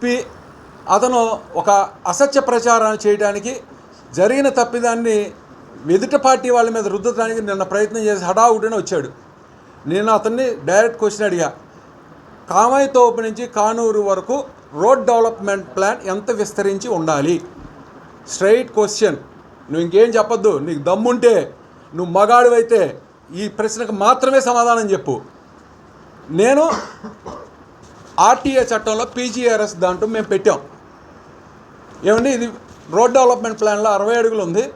చెప్పి అతను ఒక అసత్య ప్రచారాన్ని చేయడానికి జరిగిన తప్పిదాన్ని ఎదుట పార్టీ వాళ్ళ మీద రుద్దడానికి నిన్న ప్రయత్నం చేసి హడావుడిని వచ్చాడు. నేను అతన్ని డైరెక్ట్ క్వశ్చన్ అడిగా కామాయి తోపు నుంచి కానూరు వరకు రోడ్ డెవలప్మెంట్ ప్లాన్ ఎంత విస్తరించి ఉండాలి? Straight question. నువ్వు ఇంకేం చెప్పొద్దు. నీకు దమ్ముంటే నువ్వు మగాడివైతే ఈ ప్రశ్నకు మాత్రమే సమాధానం చెప్పు. నేను ఆర్టీఏ చట్టంలో పీజీఆర్ఎస్ దాంట్లో మేము పెట్టాం. ఏమండి? ఇది రోడ్ డెవలప్మెంట్ ప్లాన్లో అరవై అడుగులు ఉంది.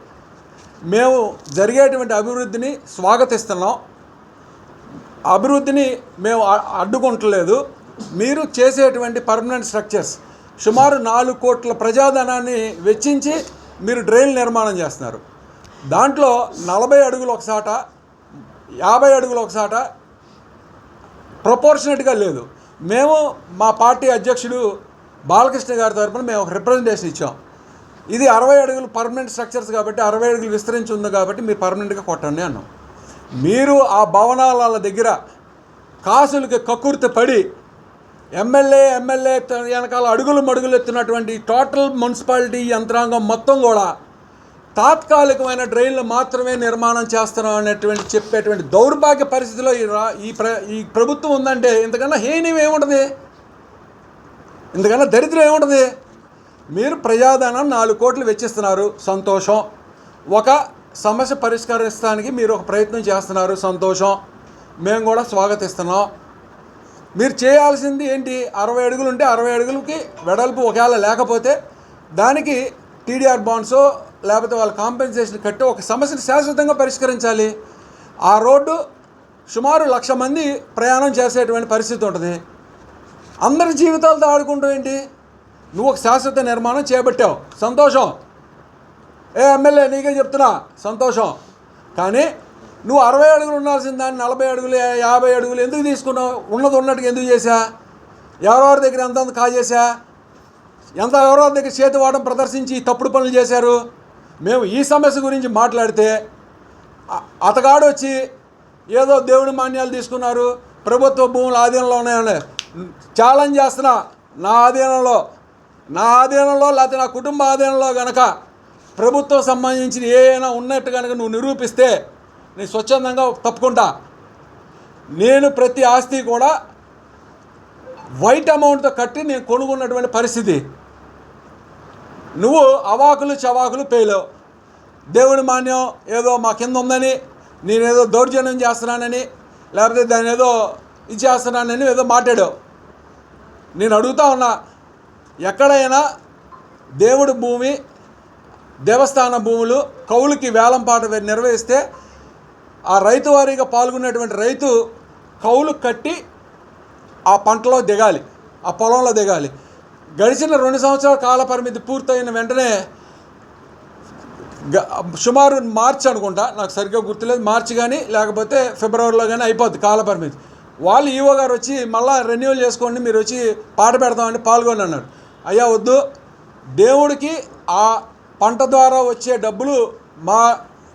మేము జరిగేటువంటి అభివృద్ధిని స్వాగతిస్తున్నాం. అభివృద్ధిని మేము అడ్డుకుంటలేదు. మీరు చేసేటువంటి పర్మనెంట్ స్ట్రక్చర్స్ సుమారు నాలుగు కోట్ల ప్రజాధనాన్ని వెచ్చించి మీరు డ్రైన్ నిర్మాణం చేస్తున్నారు. దాంట్లో నలభై అడుగులు ఒకసాట యాభై అడుగులు ఒకసాట ప్రపోర్షనేట్గా లేదు. మేము మా పార్టీ అధ్యక్షుడు బాలకృష్ణ గారి తరపున మేము ఒక రిప్రజెంటేషన్ ఇచ్చాం. ఇది అరవై అడుగులు పర్మనెంట్ స్ట్రక్చర్స్ కాబట్టి అరవై అడుగులు విస్తరించి ఉంది కాబట్టి మీరు పర్మనెంట్గా కొట్టండి అన్నాం. మీరు ఆ భవనాల దగ్గర కాసులకి కక్కుర్తి పడి ఎమ్మెల్యే ఎమ్మెల్యే వెనకాల అడుగులు మడుగులు ఎత్తున్నటువంటి టోటల్ మున్సిపాలిటీ యంత్రాంగం మొత్తం కూడా తాత్కాలికమైన డ్రైన్లు మాత్రమే నిర్మాణం చేస్తున్నాం అనేటువంటి చెప్పేటువంటి దౌర్భాగ్య పరిస్థితిలో ఈ రా ఈ ప్ర ఈ ప్రభుత్వం ఉందంటే ఇంతకన్నా హేనీయం ఏముంటుంది? ఇంతకన్నా దరిద్రం ఏముంటుంది? మీరు ప్రజాధనం నాలుగు కోట్లు వెచ్చిస్తున్నారు సంతోషం. ఒక సమస్య పరిష్కరిస్తానికి మీరు ఒక ప్రయత్నం చేస్తున్నారు సంతోషం. మేము కూడా స్వాగతిస్తున్నాం. మీరు చేయాల్సింది ఏంటి? అరవై అడుగులు ఉంటే అరవై అడుగులకి వెడల్పు ఒకవేళ లేకపోతే దానికి టీడీఆర్ బాండ్సో లేకపోతే వాళ్ళ కాంపెన్సేషన్ కట్టి ఒక సమస్యను శాశ్వతంగా పరిష్కరించాలి. ఆ రోడ్డు సుమారు లక్ష మంది ప్రయాణం చేసేటువంటి పరిస్థితి ఉంటుంది. అందరి జీవితాలతో ఆడుకుంటూ ఏంటి? నువ్వు ఒక శాశ్వత నిర్మాణం చేపట్టావు. సంతోషం. ఏ ఎమ్మెల్యే నీకే చెప్తున్నా సంతోషం. కానీ నువ్వు అరవై అడుగులు ఉండాల్సిన దాన్ని నలభై అడుగులు యాభై అడుగులు ఎందుకు తీసుకున్నావు? ఉన్నది ఉన్నట్టుగా ఎందుకు చేశా? ఎవరెవరి దగ్గర ఎంత అంత కాజేశా? ఎంత ఎవరెవరి దగ్గర చేతి వాడడం ప్రదర్శించి తప్పుడు పనులు చేశారు? మేము ఈ సమస్య గురించి మాట్లాడితే అతగాడు వచ్చి ఏదో దేవుడి మాన్యాలు తీసుకున్నారు ప్రభుత్వ భూములు ఆధీనంలో ఉన్నాయని ఛాలెంజ్ చేస్తున్నా నా ఆధీనంలో నా ఆధీనంలో లేకపోతే నా కుటుంబ ఆధీనంలో గనక ప్రభుత్వం సంబంధించిన ఏమైనా ఉన్నట్టు కనుక నువ్వు నిరూపిస్తే నేను స్వచ్ఛందంగా తప్పుకుంటా. నేను ప్రతి ఆస్తి కూడా వైట్ అమౌంట్తో కట్టి నేను కొనుక్కున్నటువంటి పరిస్థితి. నువ్వు అవాకులు చవాకులు పేలావు. దేవుడి మాన్యం ఏదో మా కింద ఉందని నేనేదో దౌర్జన్యం చేస్తున్నానని లేకపోతే దాన్ని ఏదో ఇది చేస్తున్నానని ఏదో మాట్లాడావు. నేను అడుగుతా ఉన్నా ఎక్కడైనా దేవుడి భూమి దేవస్థాన భూములు కౌలుకి వేలంపాట నిర్వహిస్తే ఆ రైతు వారీగా పాల్గొనేటువంటి రైతు కౌలు కట్టి ఆ పంటలో దిగాలి ఆ పొలంలో దిగాలి. గడిచిన రెండు సంవత్సరాల కాల పరిమితి పూర్తయిన వెంటనే సుమారు మార్చి అనుకుంటా నాకు సరిగ్గా గుర్తులేదు మార్చి కానీ లేకపోతే ఫిబ్రవరిలో కానీ అయిపోద్ది కాల పరిమితి. వాళ్ళు ఈవో గారు వచ్చి మళ్ళీ రెన్యూవల్ చేసుకోండి మీరు వచ్చి పాట పెడతామని పాల్గొని అన్నారు అయ్యా వద్దు. దేవుడికి ఆ పంట ద్వారా వచ్చే డబ్బులు మా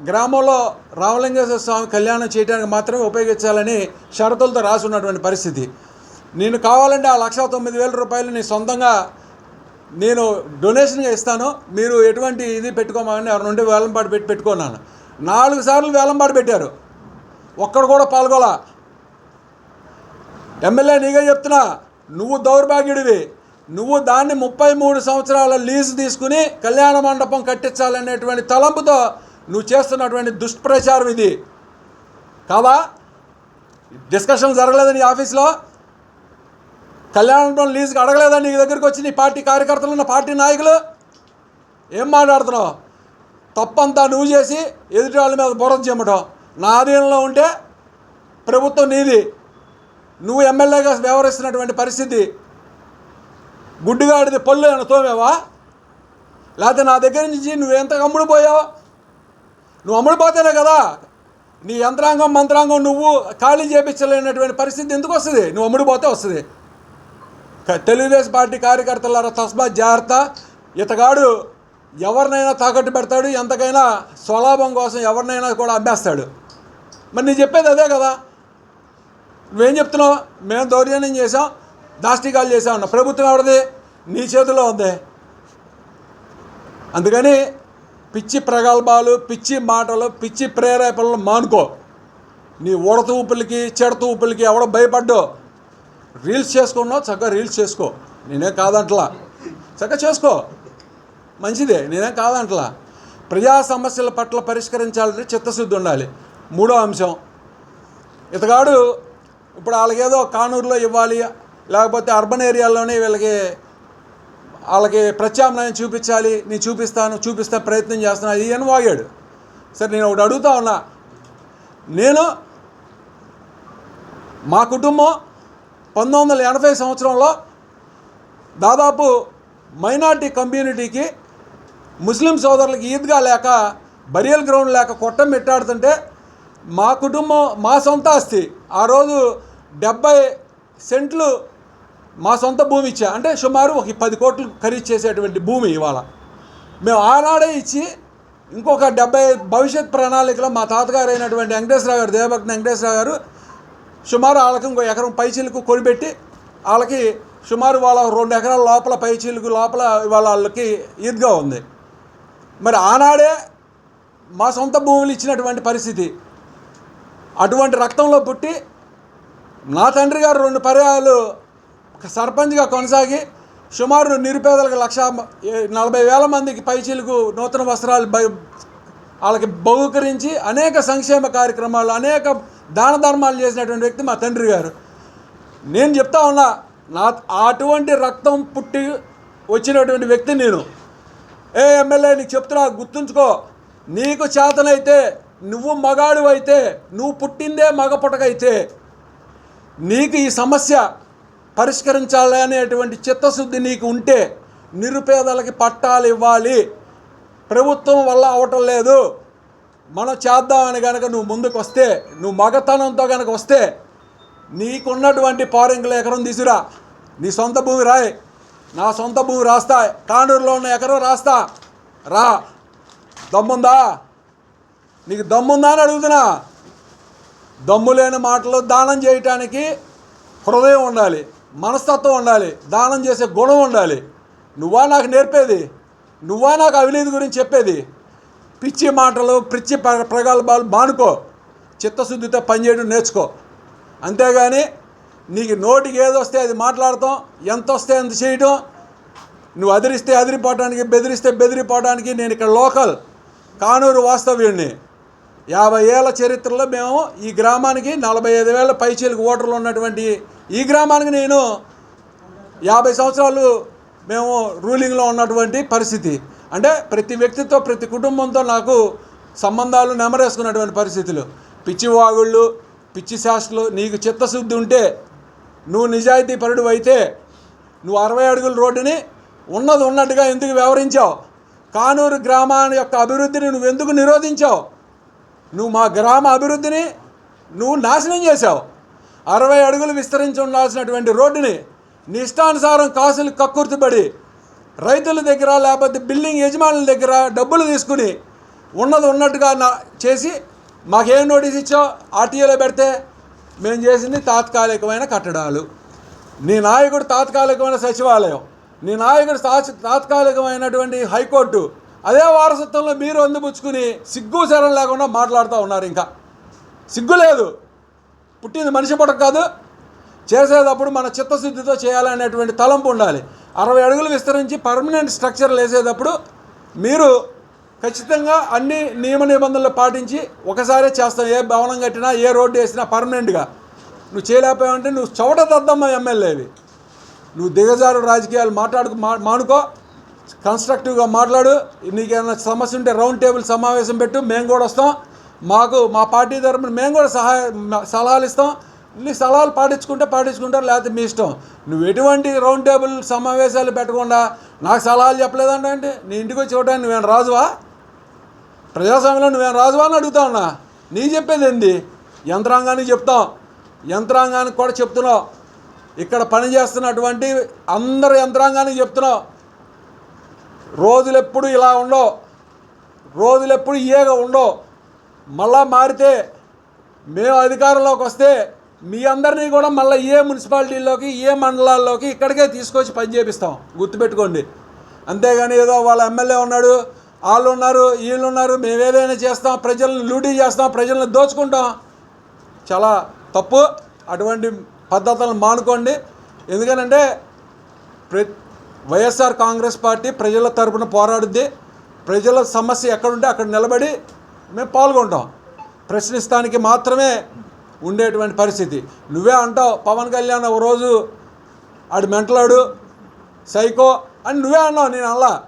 గ్రామంలో రామలింగేశ్వర స్వామి కళ్యాణం చేయడానికి మాత్రమే ఉపయోగించాలని షరతులతో రాసి ఉన్నటువంటి పరిస్థితి. నేను కావాలంటే ఆ లక్ష తొమ్మిది వేల రూపాయలు నీ సొంతంగా నేను డొనేషన్గా ఇస్తాను. మీరు ఎటువంటి ఇది పెట్టుకోమని ఎవరి నుండి వేలంపాటు పెట్టి పెట్టుకున్నాను నాలుగు సార్లు వేలంపాటు పెట్టారు. ఒక్కడు కూడా పాల్గొలా. ఎమ్మెల్యే నీగా చెప్తున్నా నువ్వు దౌర్భాగ్యుడివి. నువ్వు దాన్ని ముప్పై మూడు సంవత్సరాల లీజు తీసుకుని కళ్యాణ మండపం కట్టించాలనేటువంటి తలంపుతో నువ్వు చేస్తున్నటువంటి దుష్ప్రచారం ఇది. కాదా? డిస్కషన్ జరగలేదని ఆఫీస్లో? కళ్యాణం మండపం లీజుకి అడగలేదా? నీ దగ్గరికి వచ్చి నీ పార్టీ కార్యకర్తలు ఉన్న పార్టీ నాయకులు? ఏం మాట్లాడుతున్నావు? తప్పంతా నువ్వు చేసి ఎదుటి వాళ్ళ మీద బురద చెమ్మటం నా ఆధీనంలో ఉంటే ప్రభుత్వం నీది. నువ్వు ఎమ్మెల్యేగా వ్యవహరిస్తున్నటువంటి పరిస్థితి. గుడ్డిగాడిది పళ్ళు అని తోమేవా? లేకపోతే నా దగ్గర నుంచి నువ్వు ఎంత అమ్ముడు పోయావు? నువ్వు అమ్ముడు పోతేనే కదా నీ యంత్రాంగం మంత్రాంగం నువ్వు ఖాళీ చేపించలేనటువంటి పరిస్థితి ఎందుకు వస్తుంది? నువ్వు అమ్ముడు పోతే వస్తుంది. తెలుగుదేశం పార్టీ కార్యకర్తలారా తస్మా జాగ్రత్త ఇతగాడు ఎవరినైనా తాకట్టు పెడతాడు ఎంతకైనా స్వలాభం కోసం ఎవరినైనా కూడా అమ్మేస్తాడు. మరి నేను చెప్పేది అదే కదా? నువ్వేం చెప్తున్నావు? మేము దౌర్జన్యం చేసాం దాష్టికాలు చేసాం అన్న ప్రభుత్వం ఎవరిది? నీ చేతిలో ఉంది. అందుకని పిచ్చి ప్రగల్భాలు పిచ్చి మాటలు పిచ్చి ప్రేరేపణలు మానుకో. నీ ఉడత ఊపులకి చెడత ఊపులకి ఎవడో భయపడ్డో. రీల్స్ చేసుకున్నావు? చక్కగా రీల్స్ చేసుకో. నేనేం కాదంటలా. చక్కగా చేసుకో. మంచిదే. నేనేం కాదంటలా. ప్రజా సమస్యల పట్ల పరిష్కరించాలంటే చిత్తశుద్ధి ఉండాలి. మూడో అంశం. ఇతగాడు ఇప్పుడు వాళ్ళకేదో కానూరులో ఇవ్వాలి. లేకపోతే అర్బన్ ఏరియాలోనే వీళ్ళకి వాళ్ళకి ప్రత్యామ్నాయం చూపించాలి. నేను చూపిస్తాను చూపిస్తా ప్రయత్నం చేస్తాను అది అని వాగాడు సరే నేను ఒకటి అడుగుతా ఉన్నా. నేను మా కుటుంబం పంతొమ్మిది వందల ఎనభై సంవత్సరంలో దాదాపు మైనార్టీ కమ్యూనిటీకి ముస్లిం సోదరులకి ఈద్గా లేక బరియల్ గ్రౌండ్ లేక కొట్టం పెట్టాడుతుంటే మా కుటుంబం మా సొంత ఆస్తి. ఆ రోజు డెబ్బై సెంట్లు మా సొంత భూమి ఇచ్చా. అంటే సుమారు ఒక పది కోట్లు ఖరీదు చేసేటువంటి భూమి ఇవాళ. మేము ఆనాడే ఇచ్చి ఇంకొక డెబ్బై భవిష్యత్ ప్రణాళికలో మా తాతగారు అయినటువంటి వెంకటేశ్వరరావు గారు దేవభక్తి వెంకటేశ్వరరావు గారు సుమారు వాళ్ళకి ఇంకో ఎకరం పైచీలకు కొనిపెట్టి వాళ్ళకి సుమారు వాళ్ళ రెండు ఎకరాల లోపల పైచీలకు లోపల ఇవాళ వాళ్ళకి ఈద్గా ఉంది. మరి ఆనాడే మా సొంత భూములు ఇచ్చినటువంటి పరిస్థితి. అటువంటి రక్తంలో పుట్టి నా తండ్రి గారు రెండు పర్యాయాలు సర్పంచ్గా కొనసాగి సుమారు నిరుపేదలకు లక్ష నలభై వేల మందికి పైచీలకు నూతన వస్త్రాలు వాళ్ళకి బహుకరించి అనేక సంక్షేమ కార్యక్రమాలు అనేక దాన ధర్మాలు చేసినటువంటి వ్యక్తి మా తండ్రి గారు. నేను చెప్తా ఉన్నా నా అటువంటి రక్తం పుట్టి వచ్చినటువంటి వ్యక్తి నేను. ఏ ఎమ్మెల్యే నీకు చెప్తున్నా గుర్తుంచుకో నీకు చేతనైతే నువ్వు మగాడు అయితే నువ్వు పుట్టిందే మగ పుటకైతే నీకు ఈ సమస్య పరిష్కరించాలనేటువంటి చిత్తశుద్ధి నీకు ఉంటే నిరుపేదలకి పట్టాలు ఇవ్వాలి. ప్రభుత్వం వల్ల అవటం లేదు. మనం చేద్దామని కనుక నువ్వు ముందుకు వస్తే నువ్వు మగతనంతో కనుక వస్తే నీకున్నటువంటి పారింకుల ఎకరం తీసురా. నీ సొంత భూమి రాయ్. నా సొంత భూమి రాస్తా. కానూరులో ఉన్న ఎకరం రాస్తా. రా. దమ్ముందా? నీకు దమ్ముందా అని అడుగుతున్నా. దమ్ము లేని మాటలు దానం చేయటానికి హృదయం ఉండాలి మనస్తత్వం ఉండాలి దానం చేసే గుణం ఉండాలి. నువ్వా నాకు నేర్పేది? నువ్వా నాకు అవినీతి గురించి చెప్పేది? పిచ్చి మాటలు పిచ్చి ప్రగల్భాలు మానుకో. చిత్తశుద్ధితో పనిచేయడం నేర్చుకో. అంతేగాని నీకు నోటికి ఏదొస్తే అది మాట్లాడటం ఎంత వస్తే అంత చేయటం. నువ్వు అదిరిస్తే అదిరిపోవడానికి బెదిరిస్తే బెదిరిపోవడానికి నేను ఇక్కడ లోకల్ కానూరు వాస్తవ్యుడిని యాభై ఏళ్ళ చరిత్రలో మేము ఈ గ్రామానికి నలభై ఐదు వేల పైచీలకు ఓటర్లు ఉన్నటువంటి ఈ గ్రామానికి నేను యాభై సంవత్సరాలు మేము రూలింగ్లో ఉన్నటువంటి పరిస్థితి. అంటే ప్రతి వ్యక్తితో ప్రతి కుటుంబంతో నాకు సంబంధాలు నెమరేసుకున్నటువంటి పరిస్థితులు. పిచ్చి వాగుళ్ళు పిచ్చి శాస్త్రులు నీకు చిత్తశుద్ధి ఉంటే నువ్వు నిజాయితీ పరుడు అయితే నువ్వు అరవై అడుగుల రోడ్డుని ఉన్నది ఉన్నట్టుగా ఎందుకు వ్యవహరించావు? కానూరు గ్రామాన్ని యొక్క అభివృద్ధిని నువ్వు ఎందుకు నిరోధించావు? నువ్వు మా గ్రామ అభివృద్ధిని నువ్వు నాశనం చేశావు. అరవై అడుగులు విస్తరించి ఉండాల్సినటువంటి రోడ్డుని నీ ఇష్టానుసారం కాసులు కక్కుర్తిపడి రైతుల దగ్గర లేకపోతే బిల్డింగ్ యజమానుల దగ్గర డబ్బులు తీసుకుని ఉన్నది ఉన్నట్టుగా నా చేసి మాకేం నోటీస్ ఇచ్చావు? ఆర్టీఏలో పెడితే మేము చేసింది తాత్కాలికమైన కట్టడాలు. నీ నాయకుడు తాత్కాలికమైన సచివాలయం. నీ నాయకుడు తా- తాత్కాలికమైనటువంటి హైకోర్టు. అదే వారసత్వంలో మీరు అందిపుచ్చుకుని సిగ్గు శరం లేకుండా మాట్లాడుతూ ఉన్నారు ఇంకా. సిగ్గు లేదు. పుట్టింది మనిషి పుట్టక కాదు. చేసేటప్పుడు మన చిత్తశుద్ధితో చేయాలనేటువంటి తలంపు ఉండాలి. అరవై అడుగులు విస్తరించి పర్మనెంట్ స్ట్రక్చర్ వేసేటప్పుడు మీరు ఖచ్చితంగా అన్ని నియమ నిబంధనలు పాటించి ఒకసారే చేస్తాం. ఏ భవనం కట్టినా ఏ రోడ్డు వేసినా పర్మనెంట్గా. నువ్వు చేయలేకపోయావంటే నువ్వు చవట దద్దమ్మ ఎమ్మెల్యేవి నువ్వు దిగజారు రాజకీయాలు మాట్లాడుకు మా మానుకో. కన్స్ట్రక్టివ్గా మాట్లాడు. నీకేమైనా సమస్య ఉంటే రౌండ్ టేబుల్ సమావేశం పెట్టు. మేము కూడా వస్తాం. మాకు మా పార్టీ తరపున మేము కూడా సహాయ సలహాలు ఇస్తాం. నీ సలహాలు పాటించుకుంటే పాటించుకుంటారు లేకపోతే మీ ఇష్టం. నువ్వు ఎటువంటి రౌండ్ టేబుల్ సమావేశాలు పెట్టకుండా నాకు సలహాలు చెప్పలేదంటే నీ ఇంటికి వచ్చి ఇవ్వడానికి నువ్వేం రాజువా? ప్రజాస్వామ్యంలో నువ్వేం రాజువా అని అడుగుతా ఉన్నా. నీ చెప్పేది ఏంది? యంత్రాంగానికి చెప్తాం. యంత్రాంగానికి కూడా చెప్తున్నావు. ఇక్కడ పనిచేస్తున్నటువంటి అందరు యంత్రాంగానికి చెప్తున్నావు. రోజులెప్పుడు ఇలా ఉండవు. రోజులెప్పుడు ఎప్పుడు ఉండవు. మళ్ళా మారితే మేము అధికారంలోకి వస్తే మీ అందరినీ కూడా మళ్ళీ ఏ మున్సిపాలిటీలోకి ఏ మండలాల్లోకి ఇక్కడికే తీసుకొచ్చి పని చేపిస్తాం. గుర్తుపెట్టుకోండి. అంతేగాని ఏదో వాళ్ళ ఎమ్మెల్యే ఉన్నాడు వాళ్ళు ఉన్నారు వీళ్ళు ఉన్నారు మేము ఏదైనా చేస్తాం ప్రజలను లూటీ చేస్తాం ప్రజలను దోచుకుంటాం. చాలా తప్పు. అటువంటి పద్ధతులను మానుకోండి. ఎందుకనంటే ప్ర వైఎస్ఆర్ కాంగ్రెస్ పార్టీ ప్రజల తరపున పోరాడుద్ది. ప్రజల సమస్య ఎక్కడుంటే అక్కడ నిలబడి మేము పాల్గొంటాం. ప్రశ్నిస్తానికి మాత్రమే ఉండేటువంటి పరిస్థితి. నువ్వే అంటావు పవన్ కళ్యాణ్ ఒక రోజు ఆడు మెంటలాడు సైకో అని నువ్వే అన్నావు నేను అలా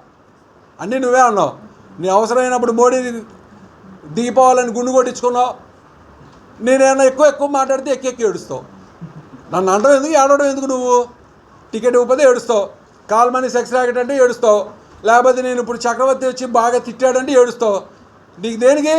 అన్నీ నువ్వే అన్నావు. నీ అవసరమైనప్పుడు మోడీ దిగిపోవాలని గుండు కొట్టించుకున్నావు. నేనేమన్నా ఎక్కువ ఎక్కువ మాట్లాడితే ఎక్కెక్కి ఏడుస్తావు. నన్ను అనడం ఎందుకు? ఏడవడం ఎందుకు నువ్వు? టికెట్ ఇవ్వకపోతే ఏడుస్తావు. కాల్ మనీ సెక్స్ ర్యాకెట్ అంటే ఏడుస్తావు. లేకపోతే నేను ఇప్పుడు చక్రవర్తి వచ్చి బాగా తిట్టాడంటే ఏడుస్తావు. నీకు దేనికి?